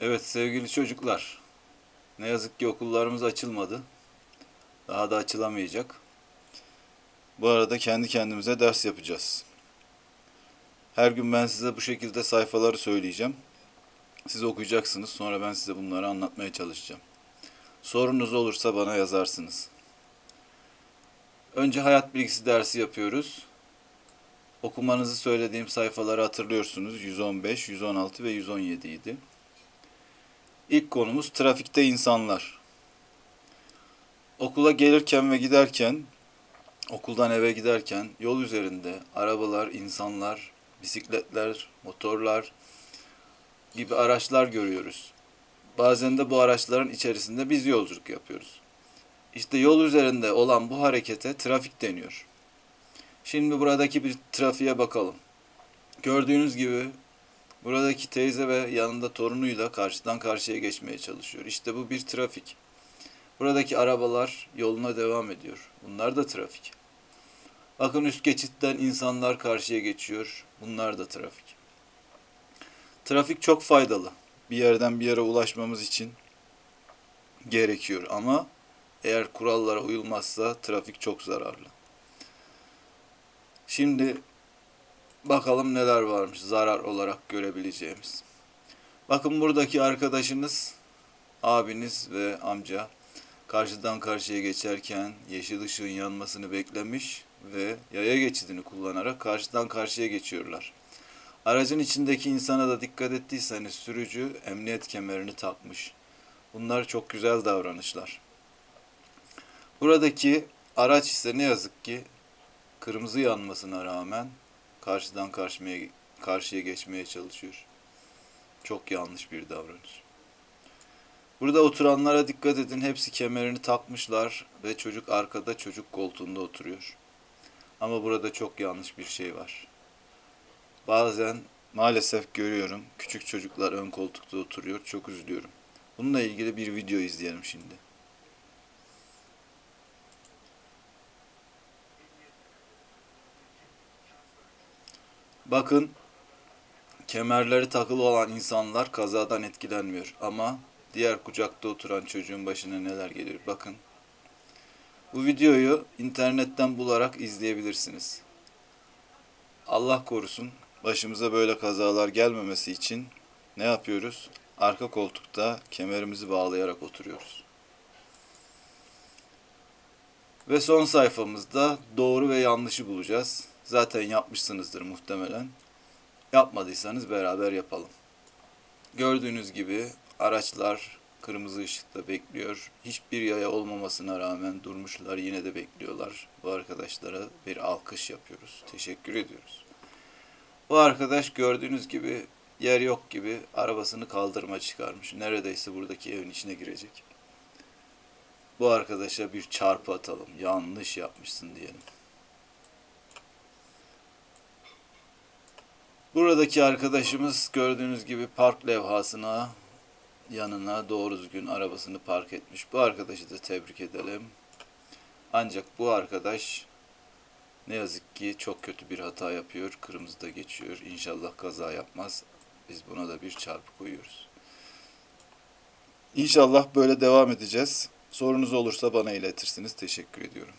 Evet sevgili çocuklar. Ne yazık ki okullarımız açılmadı. Daha da açılamayacak. Bu arada kendi kendimize ders yapacağız. Her gün ben size bu şekilde sayfaları söyleyeceğim. Siz okuyacaksınız. Sonra ben size bunları anlatmaya çalışacağım. Sorunuz olursa bana yazarsınız. Önce hayat bilgisi dersi yapıyoruz. Okumanızı söylediğim sayfaları hatırlıyorsunuz. 115, 116 ve 117 idi. İlk konumuz trafikte insanlar. Okula gelirken ve giderken, okuldan eve giderken yol üzerinde arabalar, insanlar, bisikletler, motorlar gibi araçlar görüyoruz. Bazen de bu araçların içerisinde biz yolculuk yapıyoruz. İşte yol üzerinde olan bu harekete trafik deniyor. Şimdi buradaki bir trafiğe bakalım. Gördüğünüz gibi buradaki teyze ve yanında torunuyla karşıdan karşıya geçmeye çalışıyor. İşte bu bir trafik. Buradaki arabalar yoluna devam ediyor. Bunlar da trafik. Bakın üst geçitten insanlar karşıya geçiyor. Bunlar da trafik. Trafik çok faydalı. Bir yerden bir yere ulaşmamız için gerekiyor ama eğer kurallara uyulmazsa trafik çok zararlı. Şimdi bakalım neler varmış zarar olarak görebileceğimiz. Bakın buradaki arkadaşınız, abiniz ve amca karşıdan karşıya geçerken yeşil ışığın yanmasını beklemiş ve yaya geçidini kullanarak karşıdan karşıya geçiyorlar. Aracın içindeki insana da dikkat ettiyseniz sürücü emniyet kemerini takmış. Bunlar çok güzel davranışlar. Buradaki araç ise ne yazık ki kırmızı yanmasına rağmen karşıdan karşıya, karşıya geçmeye çalışıyor. Çok yanlış bir davranış. Burada oturanlara dikkat edin. Hepsi kemerini takmışlar ve çocuk arkada çocuk koltuğunda oturuyor. Ama burada çok yanlış bir şey var. Bazen maalesef görüyorum küçük çocuklar ön koltukta oturuyor. Çok üzülüyorum. Bununla ilgili bir video izleyelim şimdi. Bakın kemerleri takılı olan insanlar kazadan etkilenmiyor ama diğer kucakta oturan çocuğun başına neler geliyor bakın. Bu videoyu internetten bularak izleyebilirsiniz. Allah korusun başımıza böyle kazalar gelmemesi için ne yapıyoruz? Arka koltukta kemerimizi bağlayarak oturuyoruz. Ve son sayfamızda doğru ve yanlışı bulacağız. Zaten yapmışsınızdır muhtemelen. Yapmadıysanız beraber yapalım. Gördüğünüz gibi araçlar kırmızı ışıkta bekliyor. Hiçbir yaya olmamasına rağmen durmuşlar yine de bekliyorlar. Bu arkadaşlara bir alkış yapıyoruz. Teşekkür ediyoruz. Bu arkadaş gördüğünüz gibi yer yok gibi arabasını kaldırıma çıkarmış. Neredeyse buradaki evin içine girecek. Bu arkadaşa bir çarpı atalım. Yanlış yapmışsın diyelim. Buradaki arkadaşımız gördüğünüz gibi park levhasına yanına doğru düzgün arabasını park etmiş. Bu arkadaşı da tebrik edelim. Ancak bu arkadaş ne yazık ki çok kötü bir hata yapıyor. Kırmızıda geçiyor. İnşallah kaza yapmaz. Biz buna da bir çarpı koyuyoruz. İnşallah böyle devam edeceğiz. Sorunuz olursa bana iletirsiniz. Teşekkür ediyorum.